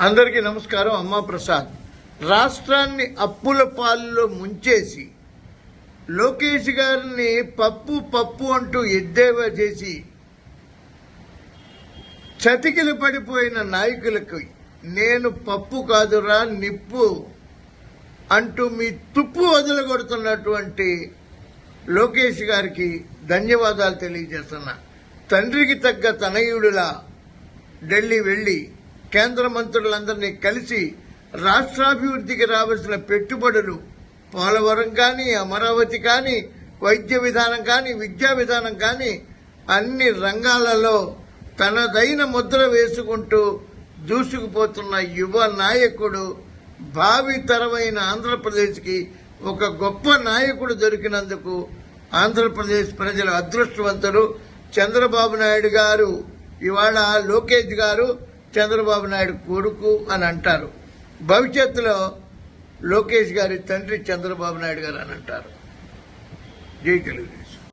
అందరికీ నమస్కారం అమ్మా ప్రసాద్. రాష్ట్రాన్ని అప్పుల పాల్లో ముంచేసి లోకేష్ గారిని పప్పు పప్పు అంటూ ఎద్దేవా చేసి చతికిలు పడిపోయిన నాయకులకు నేను పప్పు కాదురా నిప్పు అంటూ మీ తుప్పు వదలగొడుతున్నటువంటి లోకేష్ గారికి ధన్యవాదాలు తెలియజేస్తున్నా. తండ్రికి తగ్గ తనయుడిలా ఢిల్లీ వెళ్ళి కేంద్ర మంత్రులందరినీ కలిసి రాష్ట్రాభివృద్ధికి రావాల్సిన పెట్టుబడులు పోలవరం కానీ అమరావతి కానీ వైద్య విధానం కానీ విద్యా విధానం కానీ అన్ని రంగాలలో తనదైన ముద్ర వేసుకుంటూ దూసుకుపోతున్న యువ నాయకుడు భావితరమైన ఆంధ్రప్రదేశ్కి ఒక గొప్ప నాయకుడు దొరికినందుకు ఆంధ్రప్రదేశ్ ప్రజల అదృష్టవంతులు. చంద్రబాబు నాయుడు గారు ఇవాళ లోకేష్ గారు చంద్రబాబు నాయుడు కొడుకు అని అంటారు. భవిష్యత్తులో లోకేష్ గారి తండ్రి చంద్రబాబు నాయుడు గారు అని అంటారు. జై తెలుగుదేశం